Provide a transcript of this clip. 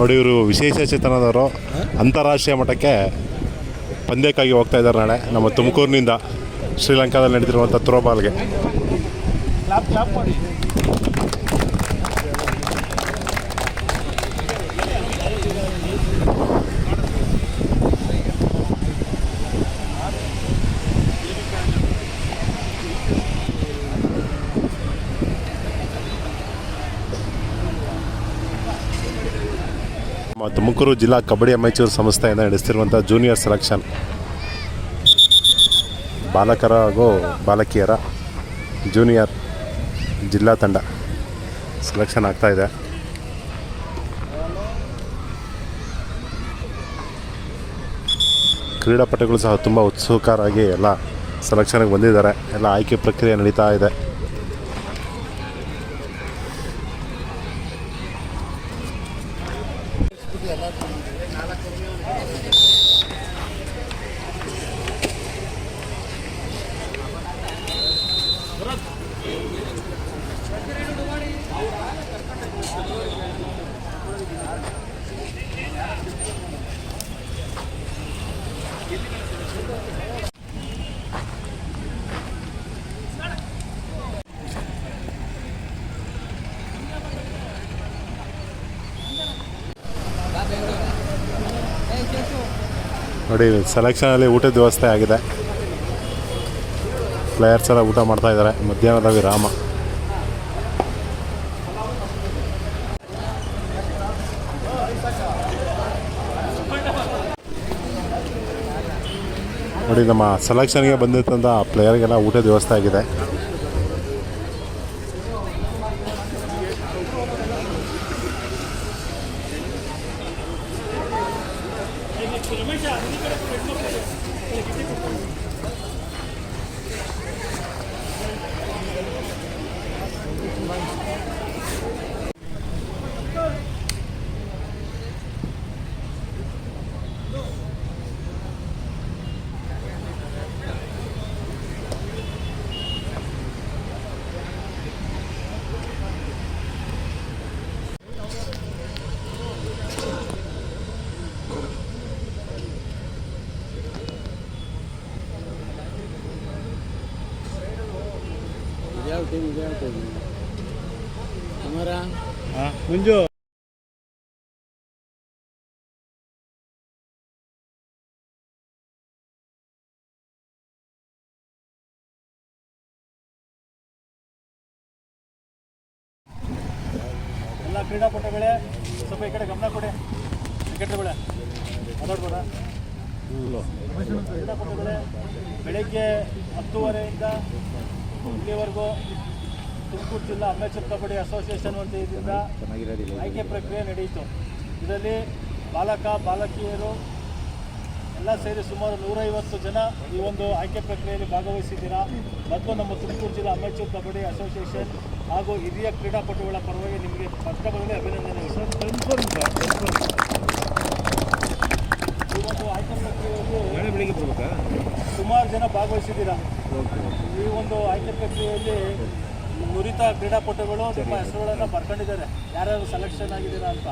ನೋಡಿ ಇವರು ವಿಶೇಷ ಚೇತನದವರು ಅಂತಾರಾಷ್ಟ್ರೀಯ ಮಟ್ಟಕ್ಕೆ ಪಂದ್ಯಕ್ಕಾಗಿ ಹೋಗ್ತಾ ಇದ್ದಾರೆ ನಾಳೆ ನಮ್ಮ ತುಮಕೂರಿನಿಂದ ಶ್ರೀಲಂಕಾದಲ್ಲಿ ನಡೆದಿರುವಂಥ ಥ್ರೋಬಾಲ್ಗೆ ತುಮಕೂರು ಜಿಲ್ಲಾ ಕಬಡ್ಡಿ ಅಮೇಚೂರ್ ಸಂಸ್ಥೆಯಿಂದ ನಡೆಸ್ತಿರುವಂಥ ಜೂನಿಯರ್ ಸೆಲೆಕ್ಷನ್ ಬಾಲಕರ ಹಾಗೂ ಬಾಲಕಿಯರ ಜೂನಿಯರ್ ಜಿಲ್ಲಾ ತಂಡ ಸೆಲೆಕ್ಷನ್ ಆಗ್ತಾ ಇದೆ. ಕ್ರೀಡಾಪಟುಗಳು ಸಹ ತುಂಬ ಉತ್ಸುಕರಾಗಿ ಎಲ್ಲ ಸೆಲೆಕ್ಷನ್ಗೆ ಬಂದಿದ್ದಾರೆ. ಎಲ್ಲ ಆಯ್ಕೆ ಪ್ರಕ್ರಿಯೆ ನಡೀತಾ ಇದೆ. nada conmigo. ನೋಡಿ ಸೆಲೆಕ್ಷನಲ್ಲಿ ಊಟದ ವ್ಯವಸ್ಥೆ ಆಗಿದೆ. ಪ್ಲೇಯರ್ಸ್ ಎಲ್ಲ ಊಟ ಮಾಡ್ತಾ ಇದ್ದಾರೆ. ಮಧ್ಯಾಹ್ನದ ವಿರಾಮ. ನೋಡಿ, ನಮ್ಮ ಸೆಲೆಕ್ಷನ್ಗೆ ಬಂದಿರ್ತಂಥ ಪ್ಲೇಯರ್ಗೆಲ್ಲ ಊಟದ ವ್ಯವಸ್ಥೆ ಆಗಿದೆ. そのままじゃあ、右からこの横の方に、この右の方に。ಟೀಮ್ ಇದ್ಯಾವ ಟೀಮ್ ಅಮರ ಮುಂಜು. ಎಲ್ಲ ಕ್ರೀಡಾಪಟುಗಳೇ ಸ್ವಲ್ಪ ಈ ಕಡೆ ಗಮನ ಕೊಡಿ. ಕ್ರಿಕೆಟ್ರುಗಳೇ ಮಾತಾಡ್ಬೋದ? ಕ್ರೀಡಾಪಟುಗಳೇ ಬೆಳಗ್ಗೆ ಹತ್ತುವರೆಯಿಂದ ಇಲ್ಲಿವರೆಗೂ ತುಮಕೂರು ಜಿಲ್ಲಾ ಅಮೇಚೂರ್ ಕಬಡ್ಡಿ ಅಸೋಸಿಯೇಷನ್ ವತಿಯಿಂದ ಆಯ್ಕೆ ಪ್ರಕ್ರಿಯೆ ನಡೆಯಿತು. ಇದರಲ್ಲಿ ಬಾಲಕ ಬಾಲಕಿಯರು ಎಲ್ಲ ಸೇರಿ ಸುಮಾರು ನೂರೈವತ್ತು ಜನ ಈ ಒಂದು ಆಯ್ಕೆ ಪ್ರಕ್ರಿಯೆಯಲ್ಲಿ ಭಾಗವಹಿಸಿದ್ದೀರಾ? ಮತ್ತು ನಮ್ಮ ತುಮಕೂರು ಜಿಲ್ಲಾ ಅಮೇಚೂರ್ ಕಬಡ್ಡಿ ಅಸೋಸಿಯೇಷನ್ ಹಾಗೂ ಹಿರಿಯ ಕ್ರೀಡಾಪಟುಗಳ ಪರವಾಗಿ ನಿಮಗೆ ಪತ್ರಗಳಲ್ಲಿ ಅಭಿನಂದನೆ ಸರ್. ಒಂದು ಆಯ್ಕೆ ಪ್ರಕ್ರಿಯೆಯಲ್ಲಿ ಸುಮಾರು ಜನ ಭಾಗವಹಿಸಿದ್ದೀರಾ? ಈ ಒಂದು ಆಯ್ಕೆ ಪ್ರಕ್ರಿಯೆಯಲ್ಲಿ ನುರಿತ ಕ್ರೀಡಾಪಟುಗಳು ನಿಮ್ಮ ಹೆಸರುಗಳನ್ನು ಬರ್ಕೊಂಡಿದ್ದಾರೆ. ಯಾರ್ಯಾರು ಸೆಲೆಕ್ಷನ್ ಆಗಿದ್ದೀರಾ ಅಂತ.